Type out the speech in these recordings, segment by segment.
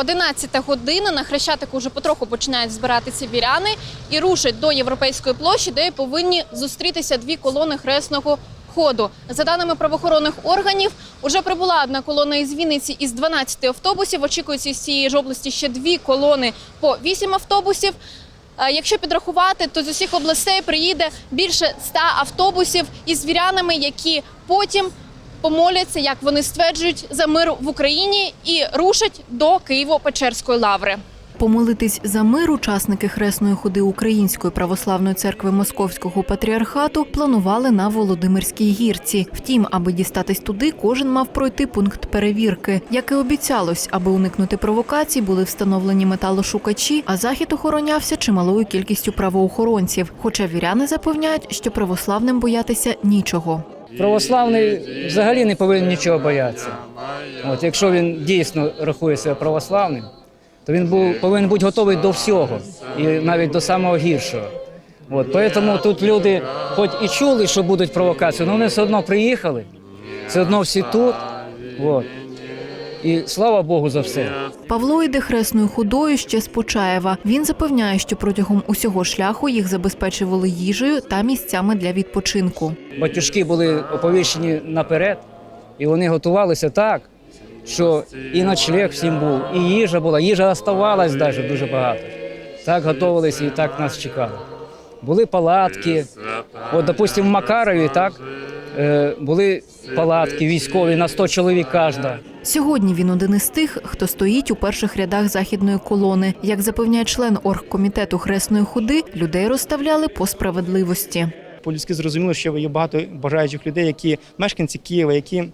11 година. На хрещатику вже потроху починають збиратися віряни і рушать до європейської площі, де повинні зустрітися дві колони хресного ходу. За даними правоохоронних органів, уже прибула одна колона із Вінниці із 12 автобусів. Очікується з цієї ж області ще дві колони по 8 автобусів. Якщо підрахувати, то з усіх областей приїде більше 100 автобусів із вірянами, які потім помоляться, як вони стверджують, за мир в Україні і рушать до Києво-Печерської лаври. Помолитись за мир учасники хресної ходи Української православної церкви Московського патріархату планували на Володимирській гірці. Втім, аби дістатись туди, кожен мав пройти пункт перевірки. Як і обіцялось, аби уникнути провокацій, були встановлені металошукачі, а захід охоронявся чималою кількістю правоохоронців. Хоча віряни запевняють, що православним боятися нічого. Православний взагалі не повинен нічого боятися. От, якщо він дійсно рахує себе православним, то він був, повинен бути готовий до всього, і навіть до самого гіршого. От, тому тут люди, хоч і чули, що будуть провокації, але вони все одно приїхали, все одно всі тут. От. І слава Богу за все. Павло йде хресною ходою ще з Почаєва. Він запевняє, що протягом усього шляху їх забезпечували їжею та місцями для відпочинку. Батюшки були оповіщені наперед, і вони готувалися так, що і ночлег всім був, і їжа була, їжа оставалась навіть дуже багато. Так готувалися і так нас чекали. Були палатки. От, допустимо, в Макарові так, були палатки військові на 100 чоловік кожна. Сьогодні він один із тих, хто стоїть у перших рядах західної колони. Як запевняє член оргкомітету хресної ходи, людей розставляли по справедливості. По-людськи зрозуміло, що є багато бажаючих людей, які мешканці Києва, які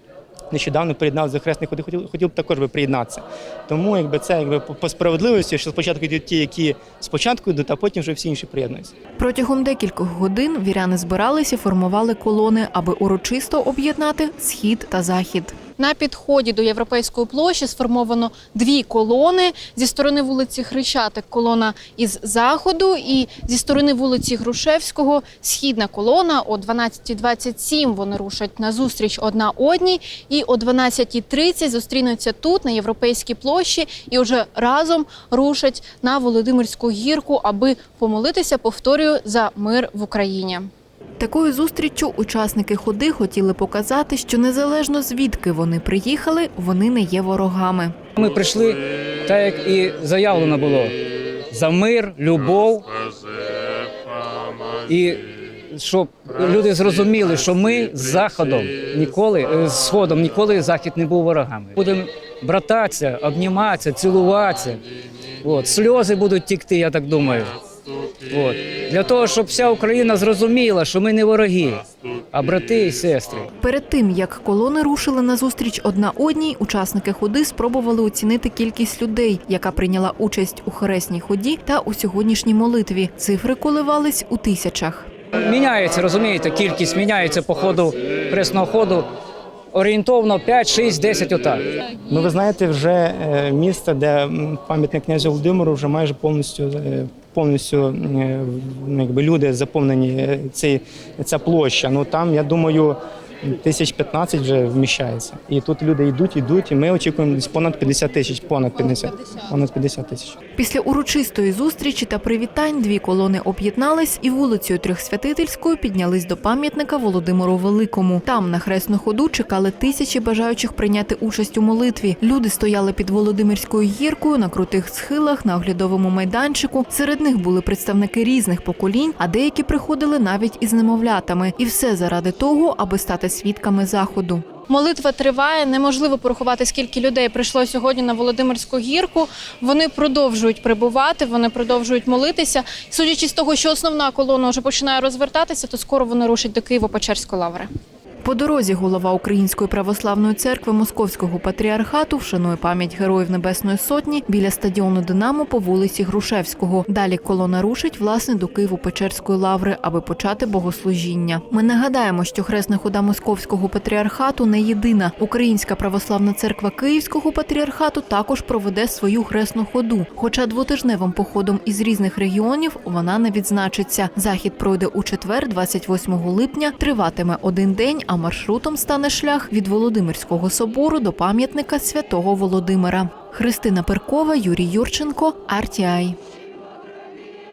нещодавно приєднав до хресних ходи, хотіли, хотів б також би приєднатися. Тому якби це якби по справедливості, що спочатку йдуть ті, які спочатку йдуть, а потім вже всі інші приєднуються. Протягом декількох годин віряни збиралися, формували колони, аби урочисто об'єднати схід та захід. На підході до європейської площі сформовано дві колони зі сторони вулиці Хрещатик колона із заходу, і зі сторони вулиці Грушевського східна колона. О 12.27 вони рушать на зустріч одна одній, і о 12.30 зустрінуться тут на європейській площі, і вже разом рушать на Володимирську гірку, аби помолитися, повторюю, за мир в Україні. Такою зустріччю учасники ходи хотіли показати, що незалежно звідки вони приїхали, вони не є ворогами. Ми прийшли, так як і заявлено було, за мир, любов. І щоб люди зрозуміли, що ми з заходом ніколи, е, з сходом ніколи захід не був ворогами. Будемо брататися, обніматися, цілуватися. От, сльози будуть тікти, я так думаю. От. Для того, щоб вся Україна зрозуміла, що ми не вороги, а брати і сестри. Перед тим як колони рушили на зустріч одна одній, учасники ходи спробували оцінити кількість людей, яка прийняла участь у хресній ході та у сьогоднішній молитві. Цифри коливались у тисячах. Міняється, розумієте, кількість міняється по ходу хресного ходу. Орієнтовно 5, 6, 10 отак. Ну, ви знаєте, вже е, місце, де пам'ятник князю Володимиру, вже майже повністю е, повністю е, ну, якби люди заповнені е, цей, ця площа. Ну там, я думаю, тисяч 15 вже вміщається. І тут люди йдуть, йдуть, і ми очікуємо понад 50 тисяч, понад 50, понад 50 тисяч. Після урочистої зустрічі та привітань дві колони об'єднались і вулицею Трьохсвятительською піднялись до пам'ятника Володимиру Великому. Там на хресну ходу чекали тисячі бажаючих прийняти участь у молитві. Люди стояли під Володимирською гіркою на крутих схилах на оглядовому майданчику. Серед них були представники різних поколінь, а деякі приходили навіть із немовлятами. І все заради того, аби стати свідками заходу. Молитва триває. Неможливо порахувати, скільки людей прийшло сьогодні на Володимирську гірку. Вони продовжують прибувати, вони продовжують молитися. Судячи з того, що основна колона вже починає розвертатися, то скоро вони рушать до Києво-Печерської лаври. По дорозі голова Української православної церкви Московського патріархату вшанує пам'ять героїв Небесної Сотні біля стадіону Динамо по вулиці Грушевського. Далі колона рушить власне до Києво-Печерської лаври, аби почати богослужіння. Ми нагадаємо, що хресна хода Московського патріархату не єдина. Українська православна церква Київського патріархату також проведе свою хресну ходу. Хоча двотижневим походом із різних регіонів вона не відзначиться. Захід пройде у четвер, 28 липня, триватиме один день, а маршрутом стане шлях від Володимирського собору до пам'ятника святого Володимира. Христина Перкова, Юрій Юрченко, RTI.